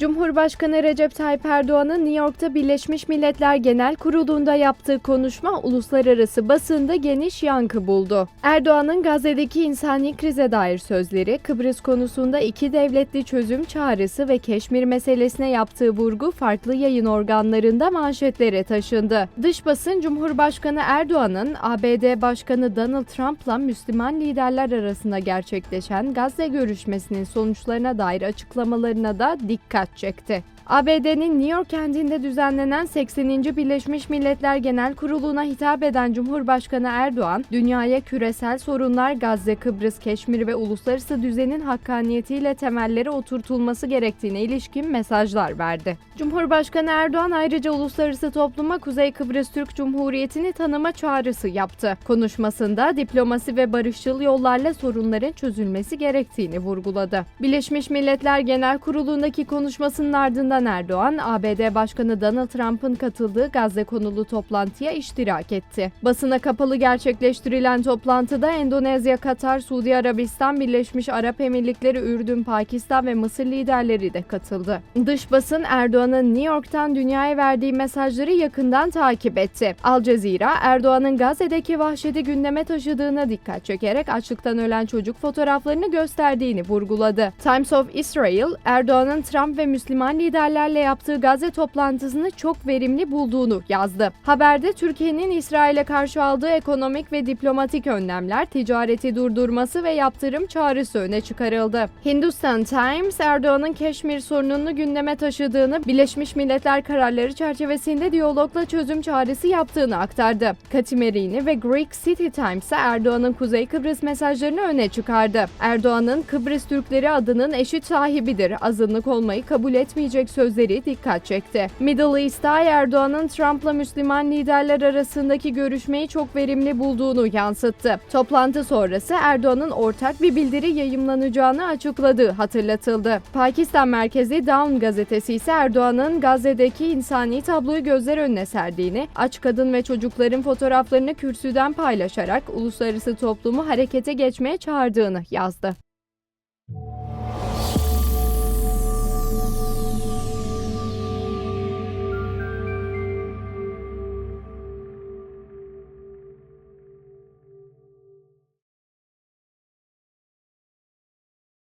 Cumhurbaşkanı Recep Tayyip Erdoğan'ın New York'ta Birleşmiş Milletler Genel Kurulu'nda yaptığı konuşma uluslararası basında geniş yankı buldu. Erdoğan'ın Gazze'deki insani krize dair sözleri, Kıbrıs konusunda iki devletli çözüm çağrısı ve Keşmir meselesine yaptığı vurgu farklı yayın organlarında manşetlere taşındı. Dış basın Cumhurbaşkanı Erdoğan'ın ABD Başkanı Donald Trump'la Müslüman liderler arasında gerçekleşen Gazze görüşmesinin sonuçlarına dair açıklamalarına da dikkat çekti. ABD'nin New York kentinde düzenlenen 80. Birleşmiş Milletler Genel Kurulu'na hitap eden Cumhurbaşkanı Erdoğan, dünyaya küresel sorunlar Gazze, Kıbrıs, Keşmir ve uluslararası düzenin hakkaniyetiyle temelleri oturtulması gerektiğine ilişkin mesajlar verdi. Cumhurbaşkanı Erdoğan ayrıca uluslararası topluma Kuzey Kıbrıs Türk Cumhuriyeti'ni tanıma çağrısı yaptı. Konuşmasında diplomasi ve barışçıl yollarla sorunların çözülmesi gerektiğini vurguladı. Birleşmiş Milletler Genel Kurulu'ndaki konuşmasının ardından Erdoğan, ABD Başkanı Donald Trump'ın katıldığı Gazze konulu toplantıya iştirak etti. Basına kapalı gerçekleştirilen toplantıda Endonezya, Katar, Suudi Arabistan, Birleşmiş Arap Emirlikleri, Ürdün, Pakistan ve Mısır liderleri de katıldı. Dış basın Erdoğan'ın New York'tan dünyaya verdiği mesajları yakından takip etti. Al Jazeera, Erdoğan'ın Gazze'deki vahşeti gündeme taşıdığına dikkat çekerek açlıktan ölen çocuk fotoğraflarını gösterdiğini vurguladı. Times of Israel, Erdoğan'ın Trump ve Müslüman liderlerle yaptığı Gazze toplantısını çok verimli bulduğunu yazdı. Haberde Türkiye'nin İsrail'e karşı aldığı ekonomik ve diplomatik önlemler, ticareti durdurması ve yaptırım çağrısı öne çıkarıldı. Hindustan Times, Erdoğan'ın Keşmir sorununu gündeme taşıdığını, Birleşmiş Milletler kararları çerçevesinde diyalogla çözüm çağrısı yaptığını aktardı. Katimerini ve Greek City Times'a Erdoğan'ın Kuzey Kıbrıs mesajlarını öne çıkardı. Erdoğan'ın Kıbrıs Türkleri adının eşit sahibidir, azınlık olmayı kabul etmeyecek sözleri dikkat çekti. Middle East Eye Erdoğan'ın Trump'la Müslüman liderler arasındaki görüşmeyi çok verimli bulduğunu yansıttı. Toplantı sonrası Erdoğan'ın ortak bir bildiri yayımlanacağını açıkladığı hatırlatıldı. Pakistan merkezi Dawn gazetesi ise Erdoğan'ın Gazze'deki insani tabloyu gözler önüne serdiğini, aç kadın ve çocukların fotoğraflarını kürsüden paylaşarak uluslararası toplumu harekete geçmeye çağırdığını yazdı.